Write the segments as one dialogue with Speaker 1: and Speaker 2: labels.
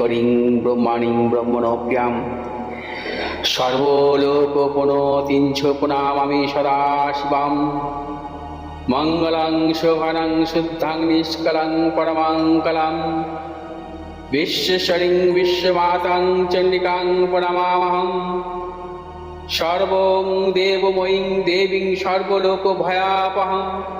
Speaker 1: হরিং ব্রহ্মাণীং ব্রহ্মণপ্যাম সর্বলোকোপনতিঞ্ছোপনামামি সদা শিবাম মঙ্গলং শোভনং শুদ্ধাং নিষ্কলং পরমাঙ্কলম বিশ্বশরিং বিশ্বমাতাং চণ্ডিকাং প্রণমামহম। সর্বং দেবময়ীং দেবীং সর্বলোকভয়াপহম।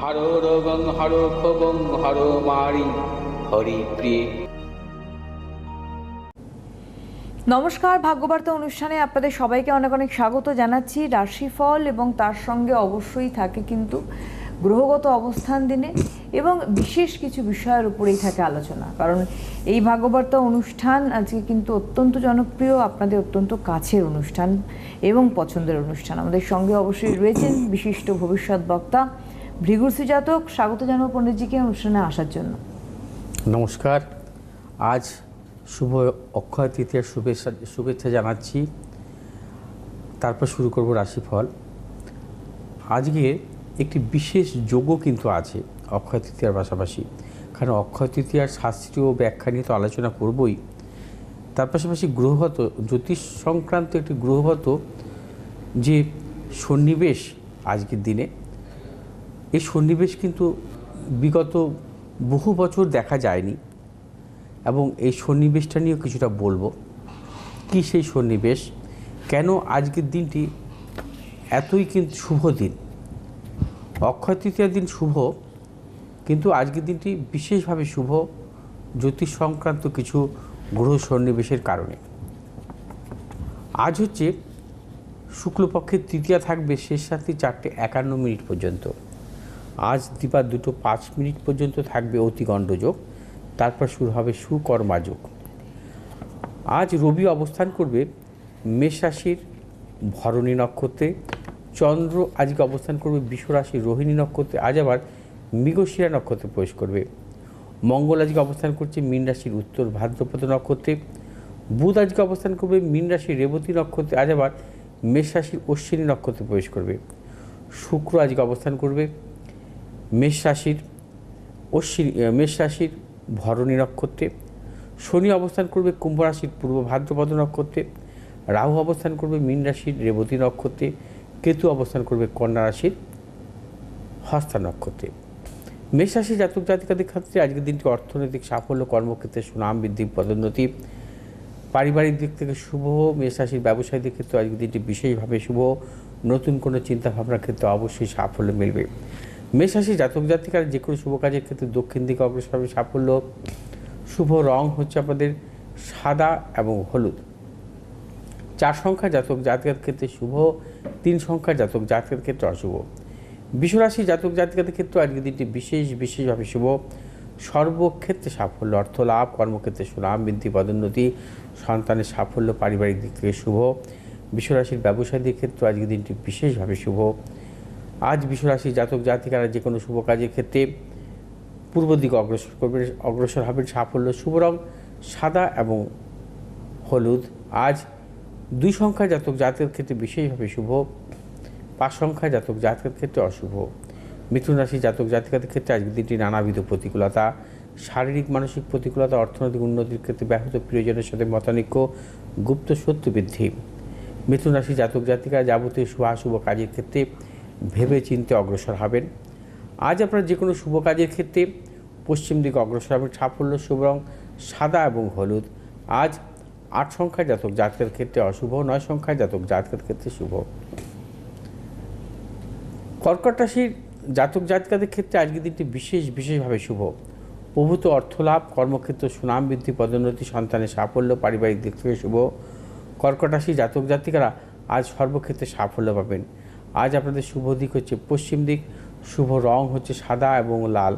Speaker 1: হর রোগং, হর ক্ষোভং, হর মারি, হরি প্রিয়ে।
Speaker 2: নমস্কার, ভাগ্যবার্তা অনুষ্ঠানে আপনাদের সবাইকে অনেক অনেক স্বাগত জানাচ্ছি। রাশিফল এবং তার সঙ্গে অবশ্যই থাকে কিন্তু গ্রহগত অবস্থান দিনে এবং বিশেষ কিছু বিষয়ের উপরেই থাকে আলোচনা। কারণ এই ভাগ্যবার্তা অনুষ্ঠান আজকে কিন্তু অত্যন্ত জনপ্রিয়, আপনাদের অত্যন্ত কাছের অনুষ্ঠান এবং পছন্দের অনুষ্ঠান। আমাদের সঙ্গে অবশ্যই রয়েছেন বিশিষ্ট ভবিষ্যৎ বক্তা ভৃগুশ্রী জাতক, স্বাগত জানাব পণ্ডিতজিকে অনুষ্ঠানে আসার জন্য।
Speaker 1: নমস্কার। আজ শুভ অক্ষয় তৃতীয়ার শুভেচ্ছা শুভেচ্ছা জানাচ্ছি। তারপর শুরু করব রাশিফল। আজকে একটি বিশেষ যোগও কিন্তু আছে অক্ষয় তৃতীয়ার পাশাপাশি। কারণ অক্ষয় তৃতীয়ার শাস্ত্রীয় ব্যাখ্যা নিয়ে তো আলোচনা করবই। তার পাশাপাশি গ্রহগত, জ্যোতিষ সংক্রান্ত একটি গ্রহগত যে সন্নিবেশ আজকের দিনে এই সন্নিবেশ কিন্তু বিগত বহু বছর দেখা যায়নি এবং এই সন্নিবেশটা নিয়েও কিছুটা বলব। কি সেই সন্নিবেশ? কেন আজকের দিনটি এতই কিন্তু শুভ দিন? অক্ষয় তৃতীয়ার দিন শুভ, কিন্তু আজকের দিনটি বিশেষভাবে শুভ জ্যোতিষ সংক্রান্ত কিছু গ্রহ সন্নিবেশের কারণে। আজ হচ্ছে শুক্লপক্ষের তৃতীয়া থাকবে শেষ রাত্রি চারটে একান্ন মিনিট পর্যন্ত। আজ দিবা দুটো পাঁচ মিনিট পর্যন্ত থাকবে অতিগণ্ডযোগ তারপর শুরু হবে সুকর্মাযোগ। আজ রবি অবস্থান করবে মেষ রাশির ভরণী নক্ষত্রে। চন্দ্র আজকে অবস্থান করবে বিশ্বরাশির রোহিণী নক্ষত্রে। আজ আবার মৃগশিরা নক্ষত্রে প্রবেশ করবে। মঙ্গল আজকে অবস্থান করছে মীন রাশির উত্তর ভাদ্রপদ নক্ষত্রে। বুধ আজকে অবস্থান করবে মীন রাশির রেবতী নক্ষত্রে। আজ আবার মেষ রাশির অশ্বিনী নক্ষত্রে প্রবেশ করবে। শুক্র আজকে অবস্থান করবে মেষ রাশির অশ্বিনী মেষ রাশির ভরণী নক্ষত্রে শনি অবস্থান করবে কুম্ভ রাশির পূর্ব ভাদ্রপদ নক্ষত্রে, রাহু অবস্থান করবে মীন রাশির রেবতী নক্ষত্রে, কেতু অবস্থান করবে কন্যা রাশির হস্তা নক্ষত্রে। মেষ রাশি জাতক জাতিকাদের ক্ষেত্রে আজকের দিনটি অর্থনৈতিক সাফল্য, কর্মক্ষেত্রে সুনাম বৃদ্ধি, পদোন্নতি, পারিবারিক দিক থেকে শুভ, মেষ রাশির ব্যবসায়ীদের ক্ষেত্রে আজকের দিনটি বিশেষভাবে শুভ। নতুন কোনো চিন্তাভাবনার ক্ষেত্রে অবশ্যই সাফল্য মিলবে। মেষরাশি জাতক জাতিকার যে কোনো শুভ কাজের ক্ষেত্রে দক্ষিণ দিকে অগ্রসর হবে সাফল্য। শুভ রং হচ্ছে আপনাদের সাদা এবং হলুদ। চার সংখ্যা জাতক জাতকের ক্ষেত্রে শুভ, তিন সংখ্যা জাতক জাতকের ক্ষেত্রে অশুভ। বিশ্বরাশি জাতক জাতিকাদের ক্ষেত্রে আজকের দিনটি বিশেষ, বিশেষভাবে শুভ। সর্বক্ষেত্রে সাফল্য, অর্থ লাভ, কর্মক্ষেত্রে সুনাম, বৃদ্ধি, পদোন্নতি, সন্তানের সাফল্য, পারিবারিক দিক থেকে শুভ। বিশ্বরাশির ব্যবসায়ীদের ক্ষেত্রে আজকের দিনটি বিশেষভাবে শুভ। আজ বিশ্বরাশি জাতক জাতিকারা যে কোনো শুভ কাজের ক্ষেত্রে পূর্ব দিকে অগ্রসর করবে, অগ্রসর হবেন সাফল্য, শুভ রং, সাদা এবং হলুদ। আজ দুই সংখ্যা জাতক জাতকের ক্ষেত্রে বিশেষভাবে শুভ, পাঁচ সংখ্যা জাতক জাতকের ক্ষেত্রে অশুভ। মিথুন রাশি জাতক জাতিকাদের ক্ষেত্রে আজকের দিনটি নানাবিধ প্রতিকূলতা, শারীরিক, মানসিক প্রতিকূলতা, অর্থনৈতিক উন্নতির ক্ষেত্রে ব্যাহত প্রিয়জনের সাথে মতানৈক্য, গুপ্ত সত্য বৃদ্ধি। মিথুন রাশি জাতক জাতিকা যাবতীয় শুভাশুভ কাজের ক্ষেত্রে ভেবে চিনতে অগ্রসর হবেন। আজ আপনারা যে কোনো শুভ কাজের ক্ষেত্রে পশ্চিম দিকে অগ্রসর হবেন সাফল্য, শুভ রং, সাদা এবং হলুদ। আজ আট সংখ্যা জাতক জাতকের ক্ষেত্রে অশুভ, নয় সংখ্যা জাতক জাতকের ক্ষেত্রে শুভ। কর্কট রাশির জাতক জাতিকাদের ক্ষেত্রে আজকের দিনটি বিশেষ, বিশেষভাবে শুভ। প্রভূত অর্থলাভ কর্মক্ষেত্র সুনাম বৃদ্ধি, পদোন্নতি, সন্তানের সাফল্য, পারিবারিক দিক থেকে শুভ। কর্কট রাশি জাতক জাতিকারা আজ সর্বক্ষেত্রে সাফল্য পাবেন। আজ আপনাদের শুভ দিক হচ্ছে পশ্চিম দিক, শুভ রং হচ্ছে সাদা এবং লাল।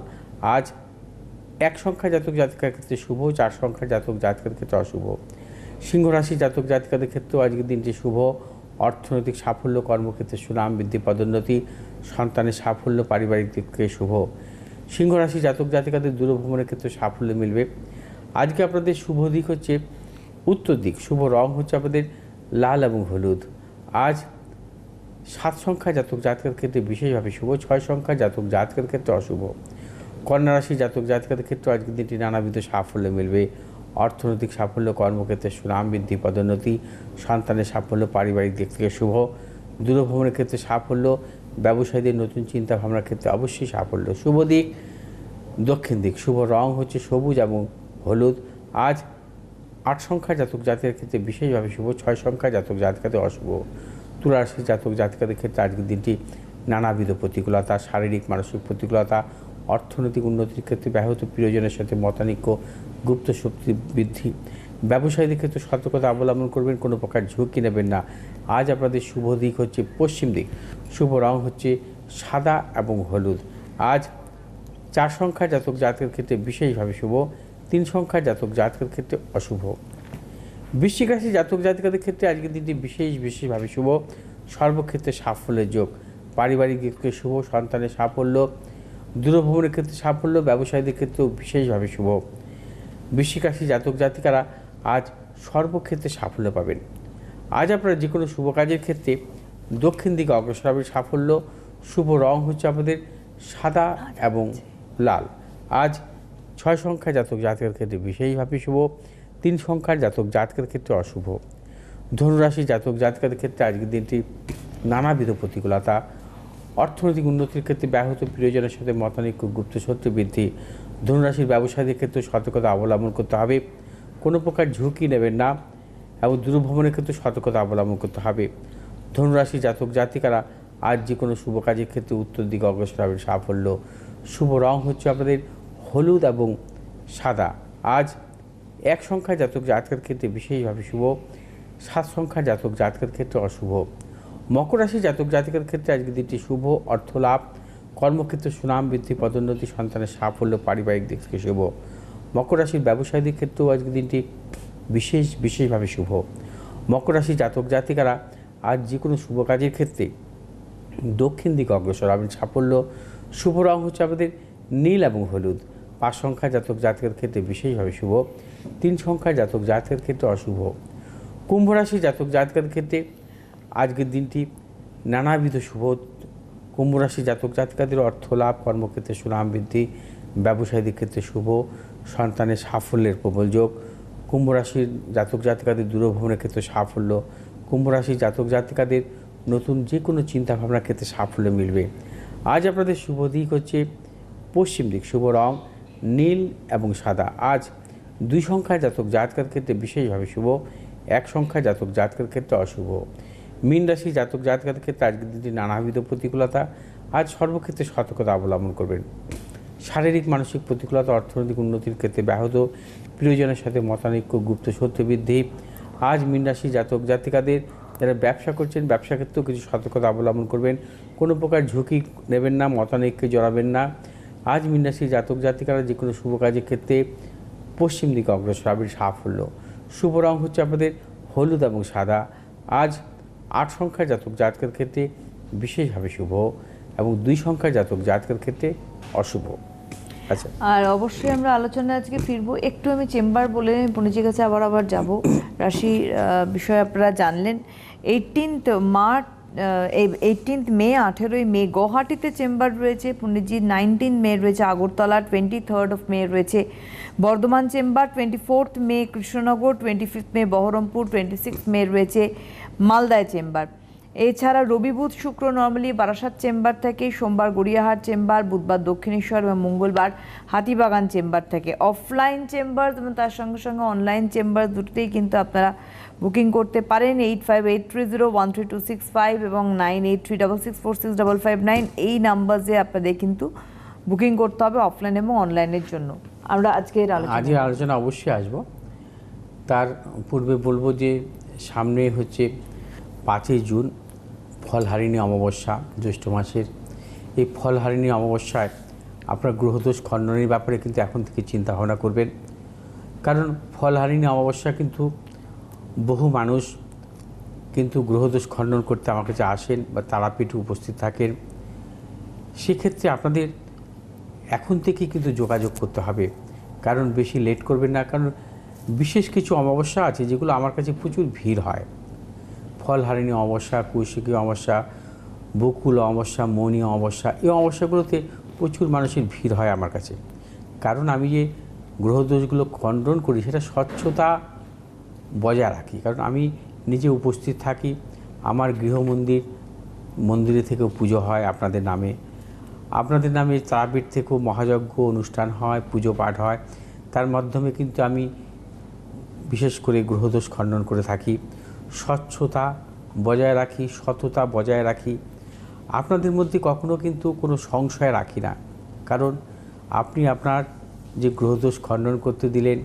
Speaker 1: আজ এক সংখ্যা জাতক জাতিকার ক্ষেত্রে শুভ, চার সংখ্যা জাতক জাতকের ক্ষেত্রে অশুভ। সিংহ রাশি জাতক জাতিকাদের ক্ষেত্রেও আজকের দিনটি শুভ। অর্থনৈতিক সাফল্য, কর্মক্ষেত্রে সুনাম বৃদ্ধি, পদোন্নতি, সন্তানের সাফল্য, পারিবারিক দিক থেকে শুভ। সিংহ রাশি জাতক জাতিকাদের দূরভ্রমণের ক্ষেত্রে সাফল্য মিলবে। আজকে আপনাদের শুভ দিক হচ্ছে উত্তর দিক, শুভ রং হচ্ছে আপনাদের লাল এবং হলুদ। আজ সাত সংখ্যা জাতক জাতকের ক্ষেত্রে বিশেষভাবে শুভ, ছয় সংখ্যা জাতক জাতকের ক্ষেত্রে অশুভ। কন্যা রাশি জাতক জাতকের ক্ষেত্রে আজকের দিনটি নানাবিধ সাফল্য মিলবে। অর্থনৈতিক সাফল্য, কর্মক্ষেত্রে সুনাম বৃদ্ধি, পদোন্নতি, সন্তানের সাফল্য, পারিবারিক দিক থেকে শুভ। দূরভ্রমণের ক্ষেত্রে সাফল্য, ব্যবসায়ীদের নতুন চিন্তা ভাবনার ক্ষেত্রে অবশ্যই সাফল্য। শুভ দিক, দক্ষিণ দিক। শুভ রং হচ্ছে সবুজ এবং হলুদ। আজ আট সংখ্যা জাতক জাতকের ক্ষেত্রে বিশেষভাবে শুভ, ছয় সংখ্যা জাতক জাতকাতে অশুভ। তুলারাশি জাতক জাতকাদের ক্ষেত্রে আজকের দিনটি নানাবিধ প্রতিকূলতা, শারীরিক, মানসিক প্রতিকূলতা, অর্থনৈতিক উন্নতির ক্ষেত্রে ব্যাহত প্রিয়জনের সাথে মতানৈক্য, গুপ্ত শক্তি বৃদ্ধি। ব্যবসায়ীদের ক্ষেত্রে সতর্কতা অবলম্বন করবেন, কোনো প্রকার ঝুঁকি নেবেন না। আজ আপনাদের শুভ দিক হচ্ছে পশ্চিম দিক। শুভ রং হচ্ছে সাদা এবং হলুদ। আজ চার সংখ্যা জাতক জাতকের ক্ষেত্রে বিশেষভাবে শুভ, তিন সংখ্যা জাতক জাতকের ক্ষেত্রে অশুভ। বৃশ্চিক রাশি জাতক জাতিকাদের ক্ষেত্রে আজকের দিনটি বিশেষ বিশেষভাবে শুভ। সর্বক্ষেত্রে সাফল্যের যোগ। পারিবারিক থেকে শুভ সন্তানের সাফল্য দূরভ্রমণের ক্ষেত্রে সাফল্য ব্যবসায়ীদের ক্ষেত্রেও বিশেষভাবে শুভ। বৃশ্চিক রাশি জাতক জাতিকারা আজ সর্বক্ষেত্রে সাফল্য পাবেন। আজ আপনারা যে কোনো শুভ কাজের ক্ষেত্রে দক্ষিণ দিকে অগ্রসর হবে সাফল্য শুভ রং হচ্ছে আমাদের সাদা এবং লাল। আজ ছয় সংখ্যা জাতক জাতকের ক্ষেত্রে বিশেষভাবে শুভ। তিন সংখ্যার জাতক জাতকের ক্ষেত্রে অশুভ। ধনুরাশি জাতক জাতকের ক্ষেত্রে আজকের দিনটি নানাবিধ প্রতিকূলতা। অর্থনৈতিক উন্নতির ক্ষেত্রে ব্যাহত প্রিয়জনের সাথে মতানৈক্য গুপ্ত শত্রু বৃদ্ধি। ধনুরাশির ব্যবসায়ীদের ক্ষেত্রে সতর্কতা অবলম্বন করতে হবে। কোনো প্রকার ঝুঁকি নেবেন না এবং দূরভ্রমণের ক্ষেত্রে সতর্কতা অবলম্বন করতে হবে। ধনুরাশি জাতক জাতিকারা আজ যে কোনো শুভ কাজের ক্ষেত্রে উত্তর দিকে অগ্রসর হবে সাফল্য। শুভ রং হচ্ছে আপনাদের হলুদ এবং সাদা। আজ এক সংখ্যা জাতক জাতকের ক্ষেত্রে বিশেষভাবে শুভ, সাত সংখ্যা জাতক জাতকের ক্ষেত্রে অশুভ। মকর রাশি জাতক জাতকের ক্ষেত্রে আজকের দিনটি শুভ অর্থ লাভ কর্মক্ষেত্রে সুনাম বৃদ্ধি, পদোন্নতি, সন্তানের সাফল্য, পারিবারিক দিক থেকে শুভ। মকর রাশির ব্যবসায়ীদের ক্ষেত্রেও আজকের দিনটি বিশেষ, বিশেষভাবে শুভ। মকর রাশি জাতক জাতিকারা আজ যে কোনো শুভ কাজের ক্ষেত্রে দক্ষিণ দিকে অগ্রসর হবেন সাফল্য, শুভ রং হচ্ছে আমাদের নীল এবং হলুদ। পাঁচ সংখ্যা জাতক জাতকের ক্ষেত্রে বিশেষভাবে শুভ। তিন সংখ্যা জাতক জাতকের ক্ষেত্রে অশুভ। কুম্ভ রাশি জাতক জাতকের ক্ষেত্রে আজকের দিনটি নানাবিধ শুভ। কুম্ভ রাশি জাতক জাতিকাদের অর্থ লাভ, কর্মক্ষেত্রে সুনাম বৃদ্ধি, ব্যবসায়ীদের ক্ষেত্রে শুভ, সন্তানের সাফল্যের প্রবল যোগ। কুম্ভ রাশির জাতক জাতিকাদের দূরভ্রমণের ক্ষেত্রে সাফল্য। কুম্ভ রাশির জাতক জাতিকাদের নতুন যে কোনো চিন্তাভাবনার ক্ষেত্রে সাফল্য মিলবে। আজ আপনাদের শুভ দিক হচ্ছে পশ্চিম দিক, শুভ রং নীল এবং সাদা। আজ দুই সংখ্যায় জাতক জাতকের ক্ষেত্রে বিশেষভাবে শুভ, এক সংখ্যায় জাতক জাতকের ক্ষেত্রে অশুভ। মীন রাশি জাতক জাতকের ক্ষেত্রে আজকের দিনটি নানাবিধ প্রতিকূলতা, আজ সর্বক্ষেত্রে সতর্কতা অবলম্বন করবেন। শারীরিক, মানসিক প্রতিকূলতা, অর্থনৈতিক উন্নতির ক্ষেত্রে ব্যাহত, প্রিয়জনের সাথে মতানৈক্য, গুপ্ত সত্য বৃদ্ধি। আজ মিনরাশি জাতক জাতিকাদের যারা ব্যবসা করছেন, ব্যবসা ক্ষেত্রেও কিছু সতর্কতা অবলম্বন করবেন। কোনো প্রকার ঝুঁকি নেবেন না, মতানৈক্যে জড়াবেন না। আজ মিনরাশি জাতক জাতিকারা যে কোনো শুভ কাজের ক্ষেত্রে পশ্চিম দিকে অগ্রসর হবেন সাফল্য। শুভ রং হচ্ছে আপনাদের হলুদ এবং সাদা। আজ আট সংখ্যার জাতক জাতকের ক্ষেত্রে বিশেষভাবে শুভ এবং দুই সংখ্যার জাতক জাতকের ক্ষেত্রে অশুভ। আচ্ছা।
Speaker 2: আর অবশ্যই আমরা আলোচনায় আজকে ফিরবো। একটু আমি চেম্বার বলে পণিজির কাছে আবার আবার যাব। রাশি বিষয়ে আপনারা জানলেন। এইটিনথ মার্চ এইটিনথ মে, আঠেরোই মে, গৌহাটিতে চেম্বার রয়েছে পণ্ডিতজি নাইনটিন মে রয়েছে Agartala twenty third of May রয়েছে, Bardhaman chamber twenty fourth May, Krishnanagar twenty fifth May, Baharampur twenty six May রয়েছে, মালদায় চেম্বার। এছাড়া রবি বুধ, শুক্র নর্মালি বারাসাত চেম্বার থেকে, সোমবার গড়িয়াহাট চেম্বার, বুধবার দক্ষিণেশ্বর এবং মঙ্গলবার হাতিবাগান চেম্বার থেকে। অফলাইন চেম্বার এবং তার সঙ্গে সঙ্গে অনলাইন চেম্বার দুটোতেই কিন্তু আপনারা বুকিং করতে পারেন। Eight five eight three zero one three two six five এবং nine eight three double six four six double five nine এই নাম্বারে আপনাদের কিন্তু বুকিং করতে হবে অফলাইন এবং অনলাইনের জন্য। আমরা আজকের
Speaker 1: আজকের আলোচনা অবশ্যই আসব। তার পূর্বে বলব যে সামনে হচ্ছে পাঁচই জুন ফলহারিণী অমাবস্যা, জ্যৈষ্ঠ মাসের এই ফলহারিণী অমাবস্যায় আপনার গ্রহদোষ, খণ্ডনের ব্যাপারে কিন্তু এখন থেকে চিন্তা ভাবনা করবেন। কারণ ফলহারিণী অমাবস্যা কিন্তু বহু মানুষ কিন্তু গ্রহদোষ খণ্ডন করতে আমার কাছে আসেন বা তারাপীঠে উপস্থিত থাকেন। সেক্ষেত্রে আপনাদের এখন থেকে কিন্তু যোগাযোগ করতে হবে। কারণ বেশি লেট করবেন না, কারণ বিশেষ কিছু অমাবস্যা আছে যেগুলো আমার কাছে প্রচুর ভিড় হয়। ফলহারিণী অমাবস্যা কৌশিকী অমাবস্যা, বকুল অমাবস্যা মৌনী অমাবস্যা, এই অমাবস্যাগুলোতে প্রচুর মানুষের ভিড় হয় আমার কাছে। কারণ আমি যে গ্রহদোষগুলো খণ্ডন করি, সেটা স্বচ্ছতা বজায় রাখি। কারণ আমি নিজে উপস্থিত থাকি, আমার গৃহমন্দির মন্দিরে থেকেও পুজো হয় আপনাদের নামে। আপনাদের নামে তারাপীঠ থেকেও মহাযজ্ঞ অনুষ্ঠান হয়, পুজো পাঠ হয়। তার মাধ্যমে কিন্তু আমি বিশেষ করে গ্রহদোষ খণ্ডন করে থাকি। স্বচ্ছতা বজায় রাখি, সততা বজায় রাখি। আপনাদের মধ্যে কখনো কিন্তু কোনো সংশয় রাখি না। কারণ আপনি আপনার যে গ্রহদোষ খণ্ডন করতে দিলেন,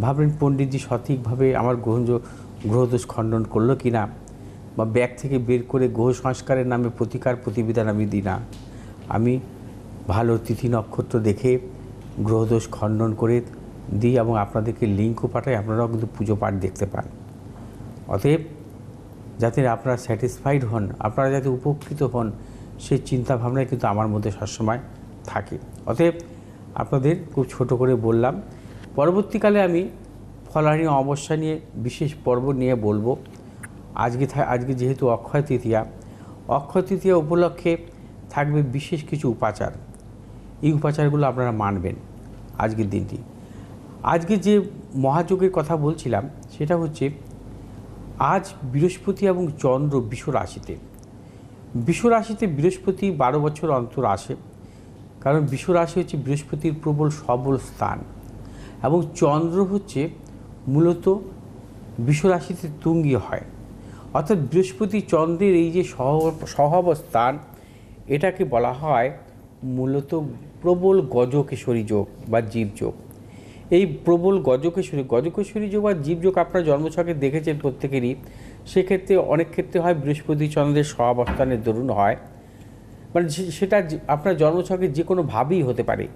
Speaker 1: ভাবলেন পণ্ডিতজি সঠিকভাবে আমার গ্রহণ গ্রহদোষ খণ্ডন করল কি না বা ব্যাগ থেকে বের করে গ্রহ সংস্কারের নামে প্রতিকার প্রতিবিধান আমি দিই না। আমি ভালো তিথি নক্ষত্র দেখে গ্রহদোষ খণ্ডন করে দিই এবং আপনাদেরকে লিঙ্কও পাঠাই, আপনারাও কিন্তু পুজো পাঠ দেখতে পান। অতএব যাতে আপনারা স্যাটিসফাইড হন, আপনারা যাতে উপকৃত হন, সেই চিন্তা ভাবনাই কিন্তু আমার মধ্যে সবসময় থাকে। অতএব আপনাদের খুব ছোট করে বললাম, পরবর্তীকালে আমি ফলাহারি অমাবস্যা নিয়ে বিশেষ পর্ব নিয়ে বলব। আজকে আজকে যেহেতু অক্ষয় তৃতীয়া অক্ষয় তৃতীয়া উপলক্ষে থাকবে বিশেষ কিছু উপাচার। এই উপাচারগুলো আপনারা মানবেন আজকের দিনটি। আজকে যে মহাযোগের কথা বলছিলাম, সেটা হচ্ছে আজ বৃহস্পতি এবং চন্দ্র বিষ রাশিতে। বিষ রাশিতে বৃহস্পতি বারো বছর অন্তর আসে, কারণ বিষ রাশি হচ্ছে বৃহস্পতির প্রবল সবল স্থান এবং চন্দ্র হচ্ছে মূলত বিষ রাশিতে তুঙ্গি হয়। অর্থাৎ বৃহস্পতি চন্দ্রের এই যে সহ সহাবস্থান এটাকে বলা হয় মূলত প্রবল গজকেশরী যোগ বা জীবযোগ এই প্রবল গজকেশরী গজকেশরী যোগ বা জীবযোগ আপনার জন্মছকে দেখেছেন প্রত্যেকেরই, সেক্ষেত্রে অনেক ক্ষেত্রে হয় বৃহস্পতি চন্দ্রের সহাবস্থানের দরুন হয়। মানে সেটা আপনার জন্মছকে যে কোনো ভাবেই হতে পারে।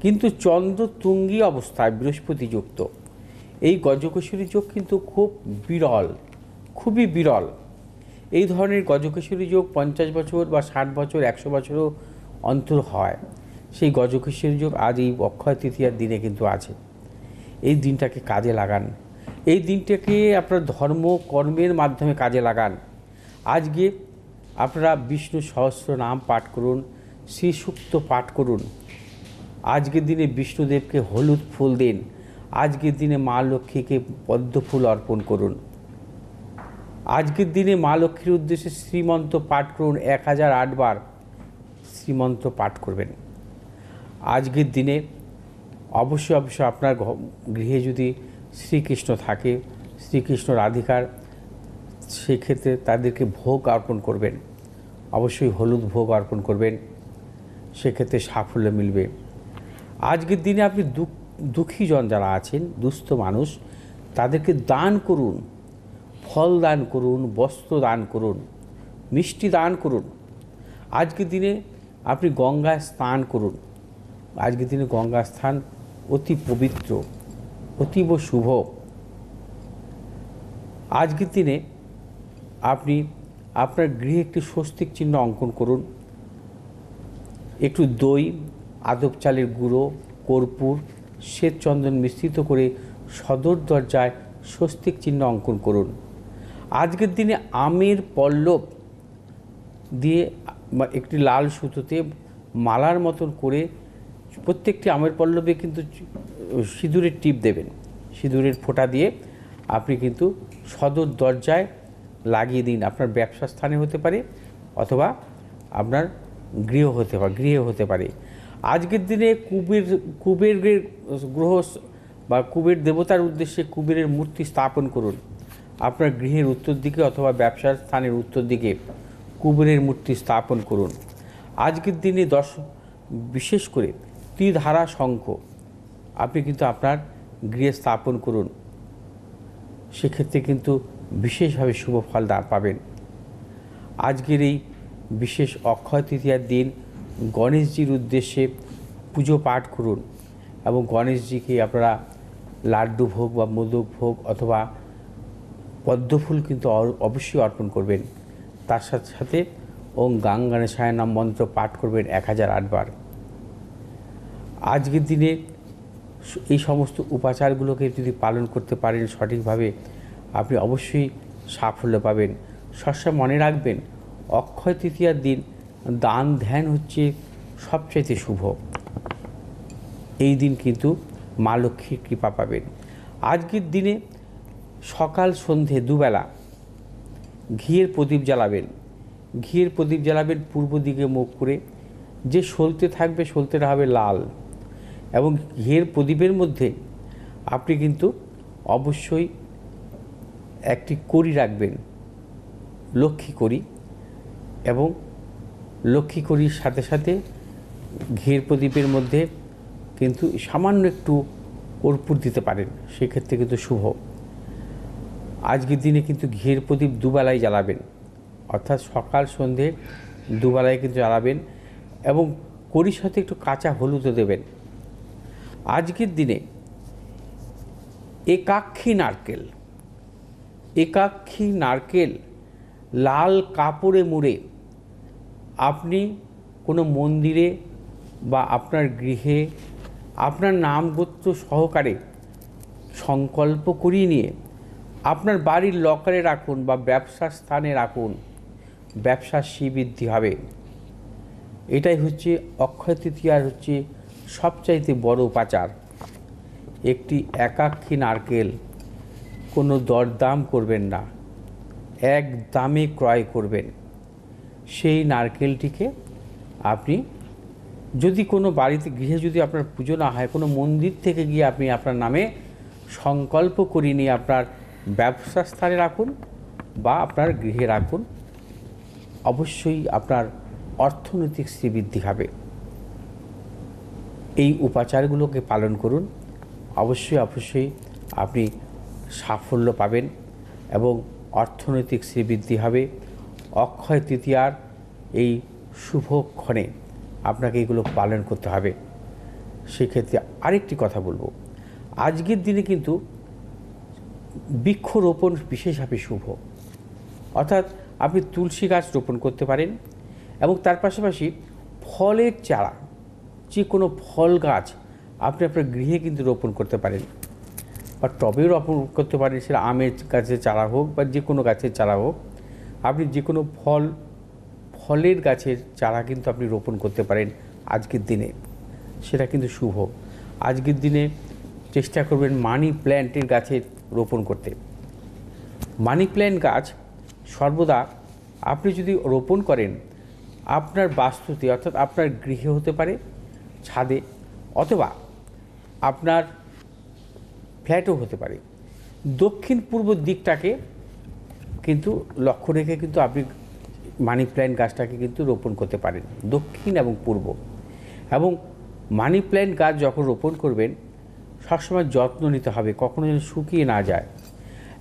Speaker 1: কিন্তু চন্দ্র তুঙ্গি অবস্থায় বৃহস্পতি যুক্ত এই গজকেশরী যোগ কিন্তু খুব বিরল, খুবই বিরল। এই ধরনের গজকেশরী যোগ পঞ্চাশ বছর বা ষাট বছর, একশো বছরও অন্তর হয়। সেই গজকেশরী যোগ আজ এই অক্ষয় তৃতীয়ার দিনে কিন্তু আছে। এই দিনটাকে কাজে লাগান। এই দিনটাকে আপনার ধর্ম, কর্মের মাধ্যমে কাজে লাগান। আজকে আপনারা বিষ্ণু সহস্র নাম পাঠ করুন শ্রী সুক্ত পাঠ করুন। আজকের দিনে বিষ্ণুদেবকে হলুদ ফুল দিন। আজকের দিনে মা লক্ষ্মীকে পদ্ম ফুল অর্পণ করুন। আজকের দিনে মা লক্ষ্মীর উদ্দেশ্যে শ্রীমন্ত পাঠ করুন এক হাজার আটবার। শ্রীমন্ত পাঠ করবেন। আজকের দিনে অবশ্যই অবশ্যই আপনার গৃহে যদি শ্রীকৃষ্ণ থাকে শ্রীকৃষ্ণ রাধিকার সেক্ষেত্রে তাদেরকে ভোগ অর্পণ করবেন। অবশ্যই হলুদ ভোগ অর্পণ করবেন, সেক্ষেত্রে সাফল্য মিলবে। আজকের দিনে আপনি দুঃখ দুঃখীজন যারা আছেন, দুস্থ মানুষ, তাদেরকে দান করুন, ফল দান করুন, বস্ত্র দান করুন, মিষ্টি দান করুন। আজকের দিনে আপনি গঙ্গায় স্নান করুন। আজকের দিনে গঙ্গা স্থান অতি পবিত্র, অতীব শুভ। আজকের দিনে আপনি আপনার গৃহে একটি স্বস্তিক চিহ্ন অঙ্কন করুন। একটু দই, আদব চালের গুঁড়ো, কর্পূর, শ্বেত চন্দন মিশ্রিত করে সদর দরজায় স্বস্তিক চিহ্ন অঙ্কন করুন। আজকের দিনে আমের পল্লব দিয়ে একটি লাল সুতোতে মালার মতন করে প্রত্যেকটি আমের পল্লবে কিন্তু সিঁদুরের টিপ দেবেন। সিঁদুরের ফোঁটা দিয়ে আপনি কিন্তু সদর দরজায় লাগিয়ে দিন। আপনার ব্যবসা স্থানে হতে পারে অথবা আপনার গৃহ হতে পারে, গৃহে হতে পারে। আজকের দিনে কুবের কুবেরের গ্রহ বা কুবের দেবতার উদ্দেশ্যে কুবেরের মূর্তি স্থাপন করুন। আপনার গৃহের উত্তর দিকে অথবা ব্যবসার স্থানের উত্তর দিকে কুবেরের মূর্তি স্থাপন করুন। আজকের দিনে দশ বিশেষ করে ত্রিধারা শঙ্খ। আপনি কিন্তু আপনার গৃহে স্থাপন করুন। সেক্ষেত্রে কিন্তু বিশেষভাবে শুভ ফল দা পাবেন। আজকের এই বিশেষ অক্ষয় তৃতীয়ার দিন গণেশজির উদ্দেশ্যে পুজো পাঠ করুন এবং গণেশজিকে আপনারা লাড্ডু ভোগ বা মোদক ভোগ অথবা পদ্মফুল কিন্তু অবশ্যই অর্পণ করবেন। তার সাথে সাথে ওং গাং গণেশায় মন্ত্র পাঠ করবেন এক হাজার আটবার। আজকের দিনে এই সমস্ত উপাচারগুলোকে যদি পালন করতে পারেন সঠিকভাবে, আপনি অবশ্যই সাফল্য পাবেন। সবসময় মনে রাখবেন, অক্ষয় তৃতীয়ার দিন দান ধ্যান হচ্ছে সবচাইতে শুভ। এই দিন কিন্তু মা লক্ষ্মীর কৃপা পাবেন। আজকের দিনে সকাল সন্ধে দুবেলা ঘিয়ের প্রদীপ জ্বালাবেন। ঘিয়ের প্রদীপ জ্বালাবেন, পূর্ব দিকে মুখ করে। যে সলতে থাকবে সলতেটা হবে লাল। এবং ঘিয়ের প্রদীপের মধ্যে আপনি কিন্তু অবশ্যই একটি কড়ি রাখবেন, লক্ষ্মী করি এবং লক্ষ্মী করির সাথে সাথে ঘিয়ের প্রদীপের মধ্যে কিন্তু সামান্য একটু কর্পূর দিতে পারেন, সেক্ষেত্রে কিন্তু শুভ। আজকের দিনে কিন্তু ঘিয়ের প্রদীপ দুবেলায় জ্বালাবেন, অর্থাৎ সকাল সন্ধে দুবেলায় কিন্তু জ্বালাবেন এবং কড়ির সাথে একটু কাঁচা হলুদও দেবেন। আজকের দিনে একাক্ষী নারকেল একাক্ষী নারকেল লাল কাপড়ে মুড়ে আপনি কোনো মন্দিরে বা আপনার গৃহে আপনার নাম গোত্র সহকারে সংকল্প করিয়ে নিয়ে আপনার বাড়ির লকারে রাখুন বা ব্যবসার স্থানে রাখুন, ব্যবসার শ্রীবৃদ্ধি হবে। এটাই হচ্ছে অক্ষয় তৃতীয়ার হচ্ছে সবচাইতে বড় উপাচার, একটি একাক্ষী নারকেল কোনো দরদাম করবেন না, এক দামে ক্রয় করবেন। সেই নারকেলটিকে আপনি যদি কোনো বাড়িতে গৃহে যদি আপনার পুজো না হয়, কোনো মন্দির থেকে গিয়ে আপনি আপনার নামে সংকল্প করিয়ে নিয়ে আপনার ব্যবসা স্থানে রাখুন বা আপনার গৃহে রাখুন, অবশ্যই আপনার অর্থনৈতিক শ্রীবৃদ্ধি হবে। এই উপাচারগুলোকে পালন করুন। অবশ্যই অবশ্যই আপনি সাফল্য পাবেন এবং অর্থনৈতিক শ্রীবৃদ্ধি হবে। অক্ষয় তৃতীয়ার এই শুভক্ষণে আপনাকে এগুলো পালন করতে হবে। সেক্ষেত্রে আরেকটি কথা বলব। আজকের দিনে কিন্তু বৃক্ষরোপণ বিশেষভাবে শুভ। অর্থাৎ আপনি তুলসী গাছ রোপণ করতে পারেন এবং তার পাশাপাশি ফলের চারা যে কোনো ফল গাছ আপনি আপনার গৃহে কিন্তু রোপণ করতে পারেন। বা টবেও রোপণ করতে পারেন, সেটা আমের গাছের চারা হোক বা যে কোনো গাছের চারা হোক। আপনি যে কোনো ফল, ফলের গাছের চারা কিন্তু আপনি রোপণ করতে পারেন আজকের দিনে। সেটা কিন্তু শুভ। আজকের দিনে চেষ্টা করবেন মানি প্ল্যান্টের গাছের রোপণ করতে। মানি প্ল্যান্ট গাছ সর্বদা আপনি যদি রোপণ করেন, আপনার বাস্তুতে অর্থাৎ আপনার গৃহে হতে পারে ছাদে অথবা আপনার ফ্ল্যাটও হতে পারে। দক্ষিণ পূর্ব দিকটাকে কিন্তু লক্ষ্য রেখে কিন্তু আপনি মানি প্ল্যান্ট গাছটাকে কিন্তু রোপণ করতে পারেন, দক্ষিণ এবং পূর্ব। এবং মানি প্ল্যান্ট গাছ যখন রোপণ করবেন, সবসময় যত্ন নিতে হবে, কখনো যেন শুকিয়ে না যায়।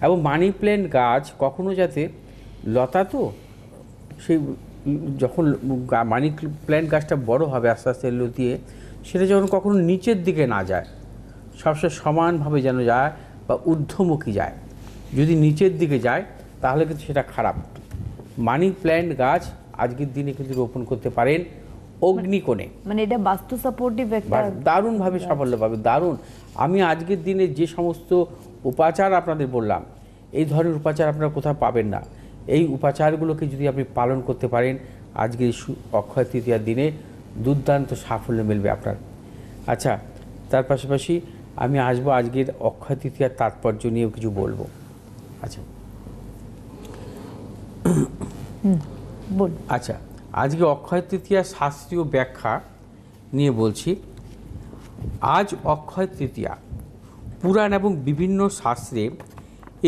Speaker 1: এবং মানি প্ল্যান্ট গাছ কখনো যাতে লতা তো সেই যখন মানি প্ল্যান্ট গাছটা বড় হবে আস্তে আস্তে লতিয়ে সেটা যখন কখনো নিচের দিকে না যায় সবসময় সমানভাবে যেন যায় বা ঊর্ধ্বমুখী যায় যদি নিচের দিকে যায় তাহলে কিন্তু সেটা খারাপ। মানি প্ল্যান্ট গাছ আজকের দিনে কিন্তু রোপণ করতে পারেন অগ্নিকোণে।
Speaker 2: মানে এটা বাস্তু সাপোর্টিভ একটা
Speaker 1: দারুণভাবে সাফল্য পাবে দারুণ। আমি আজকের দিনে যে সমস্ত উপাচার আপনাদের বললাম এই ধরনের উপাচার আপনারা কোথাও পাবেন না। এই উপাচারগুলোকে যদি আপনি পালন করতে পারেন আজকের অক্ষয় তৃতীয়ার দিনে দুর্দান্ত সাফল্য মিলবে আপনার। আচ্ছা তার পাশাপাশি আমি আসব আজকের অক্ষয় তৃতীয়ার তাৎপর্য নিয়েও কিছু বলব। আচ্ছা।
Speaker 2: বল
Speaker 1: আচ্ছা আজকে অক্ষয় তৃতীয়া শাস্ত্রীয় ব্যাখ্যা নিয়ে বলছি। আজ অক্ষয় তৃতীয়া পুরাণ এবং বিভিন্ন শাস্ত্রে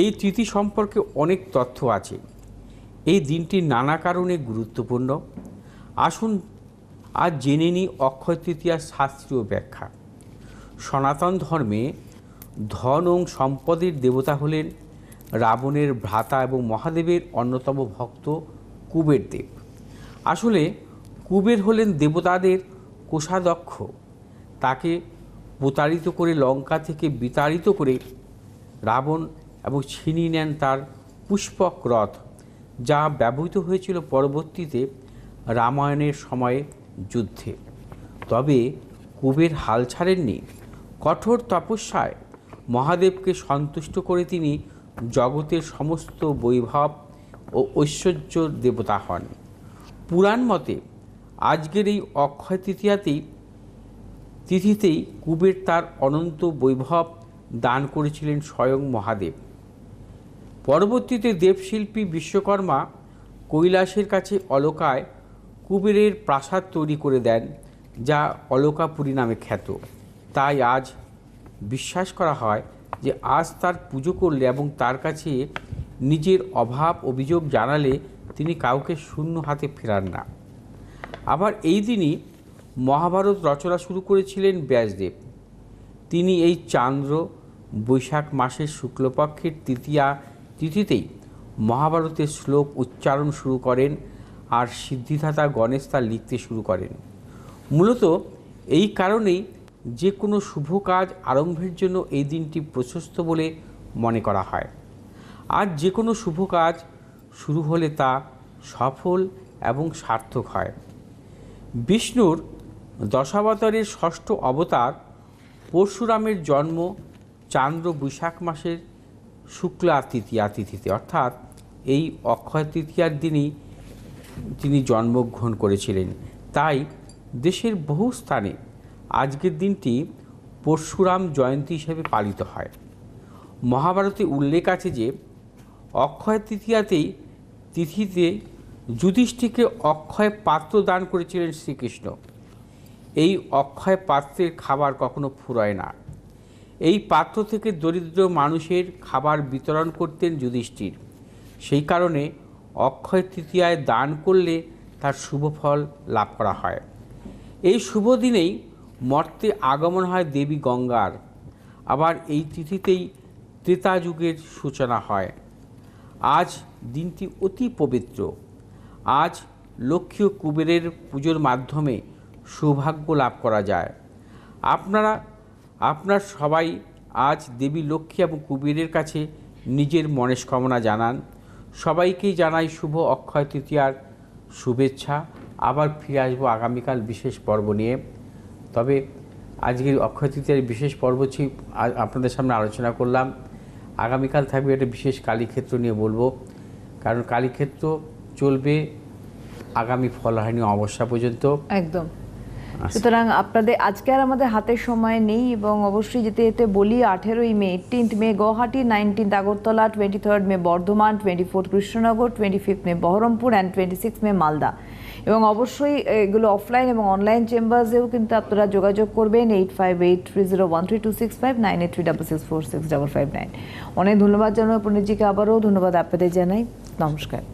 Speaker 1: এই তিথি সম্পর্কে অনেক তথ্য আছে। এই দিনটি নানা কারণে গুরুত্বপূর্ণ। আসুন আজ জেনে নিই অক্ষয় তৃতীয়ার শাস্ত্রীয় ব্যাখ্যা। সনাতন ধর্মে ধন ও সম্পদের দেবতা হলেন রাবণের ভ্রাতা এবং মহাদেবের অন্যতম ভক্ত কুবের দেব আসলে কুবের হলেন দেবতাদের কোষাধ্যক্ষ। তাকে প্রতারিত করে লঙ্কা থেকে বিতাড়িত করে রাবণ এবং ছিনিয়ে নেন তার পুষ্পক রথ যা ব্যবহৃত হয়েছিল পরবর্তীতে রামায়ণের সময়ে যুদ্ধে। তবে কুবের হাল ছাড়েননি। কঠোর তপস্যায় মহাদেবকে সন্তুষ্ট করে তিনি জগতের সমস্ত বৈভব ও ঐশ্বর্য দেবতা হন। পুরাণ মতে আজকের এই অক্ষয় তৃতীয়াতেই, তিথিতেই কুবের তার অনন্ত বৈভব দান করেছিলেন স্বয়ং মহাদেব। পরবর্তীতে দেবশিল্পী বিশ্বকর্মা কৈলাসের কাছে অলকায় কুবেরের প্রাসাদ তৈরি করে দেন, যা অলকাপুরী নামে খ্যাত। তাই আজ বিশ্বাস করা হয় যে আজ তার পুজো করলে এবং তার কাছে নিজের অভাব অভিযোগ জানালে তিনি কাউকে শূন্য হাতে ফেরান না। আবার এই দিনই মহাভারত রচনা শুরু করেছিলেন ব্যাসদেব। তিনি এই চান্দ্র বৈশাখ মাসের শুক্লপক্ষের তৃতীয়া তিথিতেই মহাভারতের শ্লোক উচ্চারণ শুরু করেন আর সিদ্ধিদাতা গণেশ তা লিখতে শুরু করেন। মূলত এই কারণেই যে কোনো শুভ কাজ আরম্ভের জন্য এই দিনটি প্রশস্ত বলে মনে করা হয়। আর যে কোনো শুভ কাজ শুরু হলে তা সফল এবং সার্থক হয়। বিষ্ণুর দশাবতারের ষষ্ঠ অবতার পরশুরামের জন্ম চান্দ্র বৈশাখ মাসের শুক্লা তৃতীয়া তিথিতে। অর্থাৎ এই অক্ষয় তৃতীয়ার দিনই তিনি জন্মগ্রহণ করেছিলেন। তাই দেশের বহু স্থানে আজকের দিনটি পরশুরাম জয়ন্তী হিসেবে পালিত হয়। মহাভারতে উল্লেখ আছে যে, অক্ষয় তৃতীয়াতেই তিথিতে যুধিষ্ঠিকে অক্ষয় পাত্র দান করেছিলেন শ্রীকৃষ্ণ। এই অক্ষয় পাত্রের খাবার কখনো ফুরায় না। এই পাত্র থেকে দরিদ্র মানুষের খাবার বিতরণ করতেন যুধিষ্ঠির। সেই কারণে অক্ষয় তৃতীয়ায় দান করলে তার শুভ ফল লাভ করা হয়। এই শুভ দিনেই মর্তে আগমন হয় দেবী গঙ্গার। আবার এই তিথিতেই ত্রেতা যুগের সূচনা হয়। আজ দিনটি অতি পবিত্র। আজ লক্ষ্মী কুবেরের পুজোর মাধ্যমে সৌভাগ্য লাভ করা যায়। আপনারা আপনার সবাই আজ দেবী লক্ষ্মী এবং কুবেরের কাছে নিজের মনস্কামনা জানান। সবাইকেই জানাই শুভ অক্ষয় তৃতীয়ার শুভেচ্ছা। আবার ফিরে আসব আগামীকাল বিশেষ পর্ব নিয়ে। তবে আজকের অক্ষয় তৃতীয়ার বিশেষ পর্ব ছি আপনাদের সামনে আলোচনা করলাম। আগামীকাল থাকবে একটা বিশেষ কালীক্ষেত্র নিয়ে বলব। কারণ কালীক্ষেত্র চলবে আগামী ফলহানি অমাবস্যা পর্যন্ত।
Speaker 2: একদম। সুতরাং আপনাদের আজকে আর আমাদের হাতে সময় নেই এবং অবশ্যই যেতে যেতে বলি, আঠেরোই মে eighteenth May, Guwahati nineteenth Agartala twenty third May, Bardhaman twenty fourth Krishnanagar twenty fifth May, Baharampur and twenty six May, Malda. এবং অবশ্যই এগুলো অফলাইন এবং অনলাইন চেম্বার্সেও কিন্তু আপনারা যোগাযোগ করবেন eight five eight three zero one three two six five nine eight three double six four six double five nine অনেক ধন্যবাদ জানাই পণ্ডিতজিকে আবারও, ধন্যবাদ আপনাদের জানাই। নমস্কার।